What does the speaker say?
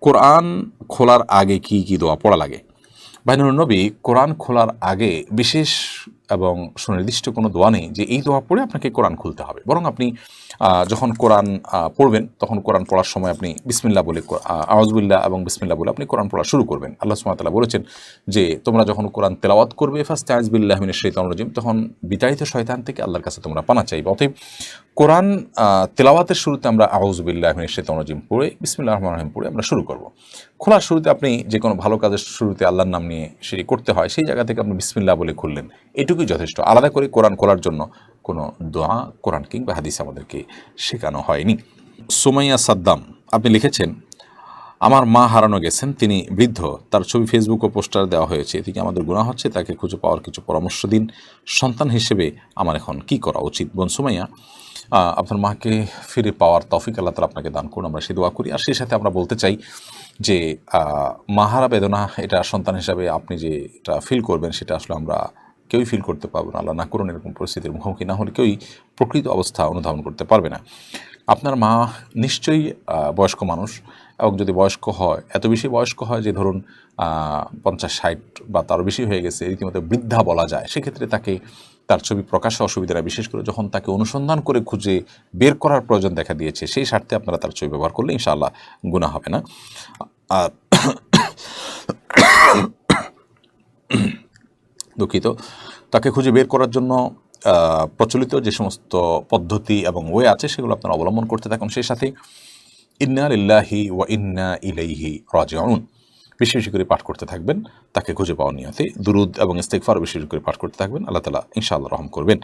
কোরআন খোলার আগে কি কি দোয়া পড়া লাগে? বাইনুর নবী কোরআন খোলার আগে বিশেষ এবং সুনির্দিষ্ট কোনো দোয়া নেই যে এই দোয়া পড়ে আপনাকে কোরআন খুলতে হবে। বরং আপনি যখন কোরআন পড়বেন, তখন কোরআন পড়ার সময় আপনি বিসমিল্লা বলে আওয়াজবুল্লাহ এবং বিসমিল্লা বলে আপনি কোরআন পড়া শুরু করবেন। আল্লাহ সুমাতাল্লাহ বলেছেন যে, তোমরা যখন কোরআন তেলাওয়াত করবে ফার্স্ট আজবিল্লাহমিনের শৈতান রজিম, তখন বিতাড়িত শয়তান থেকে আল্লাহর কাছে তোমরা পানা চাইবে। অতএব কোরআন তেলাওয়াতের শুরুতে আমরা আউজবিল্লাহমিনের শৈতান রজিম পড়ে বিসমিল্লাহ রহমান রহিম পড়ে আমরা শুরু করব। খোলার শুরুতে আপনি যে কোনো ভালো কাজের শুরুতে আল্লাহর নাম নিয়ে সেটি করতে হয়, সেই জায়গা থেকে আপনি বিসমিল্লাহ বলে খুললেন। এটুকুই যথেষ্ট। আলাদা করে কোরআন খোলার জন্য কোনো দোয়া, কোরআন কিংবা হাদিস আমাদেরকে শেখানো হয়নি। সুমাইয়া সাদ্দাম, আপনি লিখেছেন, আমার মা হারানো গেছেন, তিনি বৃদ্ধ, তার ছবি ফেসবুক ও পোস্টার দেওয়া হয়েছে এদিকে আমাদের গুণা হচ্ছে? তাকে খুঁজে পাওয়ার কিছু পরামর্শ দিন। সন্তান হিসেবে আমার এখন কি করা উচিত? বোন সুমাইয়া আপনার মাকে ফিরে পাওয়ার তফিক আল্লাহ তালা আপনাকে দান করুন, আমরা সে দোয়া করি। আর সেই সাথে আমরা বলতে চাই যে মাহারা বেদনা, এটা সন্তান হিসাবে আপনি যে এটা ফিল করবেন, সেটা আসলে আমরা কেউই ফিল করতে পারব না। আল্লাহ না করুন এরকম পরিস্থিতির মুখোমুখি না হলে কেউই প্রকৃত অবস্থা অনুধাবন করতে পারবে না। আপনার মা নিশ্চয়ই বয়স্ক মানুষ এবং যদি বয়স্ক হয় এত বেশি বয়স্ক হয় যে ধরুন পঞ্চাশ ষাট বা তারও বেশি হয়ে গেছে রীতিমতো বৃদ্ধা বলা যায় সেক্ষেত্রে তাকে তার ছবি প্রকাশে অসুবিধা নেই, বিশেষ করে যখন তাকে অনুসন্ধান করে খুঁজে বের করার প্রয়োজন দেখা দিয়েছে সেই স্বার্থে আপনারা তার ছবি ব্যবহার করলে ইনশাআল্লাহ গুণা হবে না। আর দুঃখিত। তাকে খুঁজে বের করার জন্য প্রচলিত যে সমস্ত পদ্ধতি এবং ওয়ে আছে, সেগুলো আপনারা অবলম্বন করতে থাকুন। সেই সাথে ইন্না লিল্লাহি ওয়া ইন্না ইলাইহি রাজিউন। বেশি বেশি করে পাঠ করতে থাকবেন। তাকে খুঁজে পাওয়া নিয়তে দুরুদ এবং ইস্তেকফার বেশি বেশি করে পাঠ করতে থাকবেন। আল্লাহ তালা ইনশাআল্লাহ রহম করবেন।